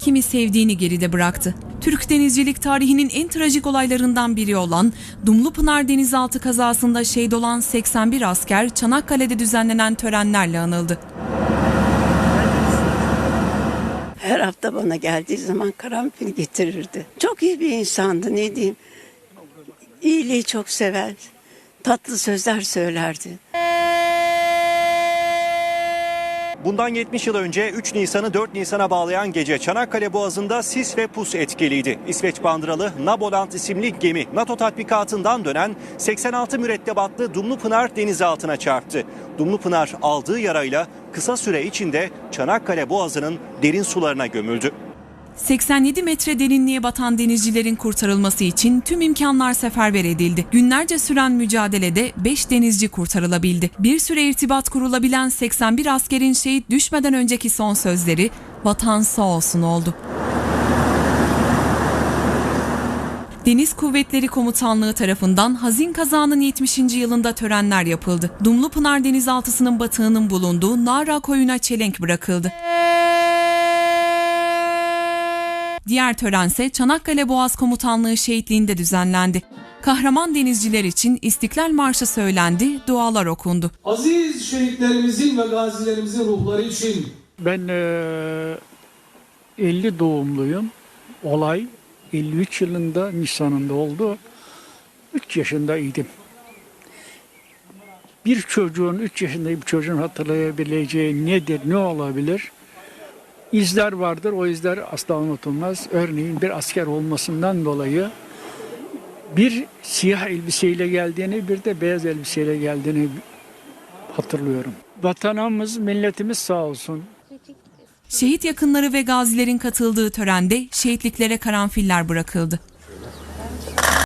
kimi sevdiğini geride bıraktı. Türk denizcilik tarihinin en trajik olaylarından biri olan Dumlupınar denizaltı kazasında şehit olan 81 asker Çanakkale'de düzenlenen törenlerle anıldı. Her hafta bana geldiği zaman karanfil getirirdi. Çok iyi bir insandı ne diyeyim. İyiliği çok sever. Tatlı sözler söylerdi. Bundan 70 yıl önce 3 Nisan'ı 4 Nisan'a bağlayan gece Çanakkale Boğazı'nda sis ve pus etkiliydi. İsveç bandıralı Naboland isimli gemi NATO tatbikatından dönen 86 mürettebatlı Dumlupınar denizaltına çarptı. Dumlupınar aldığı yarayla kısa süre içinde Çanakkale Boğazı'nın derin sularına gömüldü. 87 metre derinliğe batan denizcilerin kurtarılması için tüm imkanlar seferber edildi. Günlerce süren mücadelede 5 denizci kurtarılabildi. Bir süre irtibat kurulabilen 81 askerin şehit düşmeden önceki son sözleri vatan sağ olsun oldu. Deniz Kuvvetleri Komutanlığı tarafından hazin kazanın 70. yılında törenler yapıldı. Dumlupınar denizaltısının batığının bulunduğu Nara koyuna çelenk bırakıldı. Diğer törense Çanakkale Boğaz Komutanlığı şehitliğinde düzenlendi. Kahraman denizciler için İstiklal Marşı söylendi, dualar okundu. Aziz şehitlerimizin ve gazilerimizin ruhları için Ben eee, 50 doğumluyum. Olay 53 yılında Nisan'ında oldu. 3 yaşındaydım. Bir çocuğun, 3 yaşında bir çocuğun hatırlayabileceği nedir, ne olabilir? İzler vardır, o izler asla unutulmaz. Örneğin bir asker olmasından dolayı bir siyah elbiseyle geldiğini, bir de beyaz elbiseyle geldiğini hatırlıyorum. Vatanımız, milletimiz sağ olsun. Şehit yakınları ve gazilerin katıldığı törende şehitliklere karanfiller bırakıldı.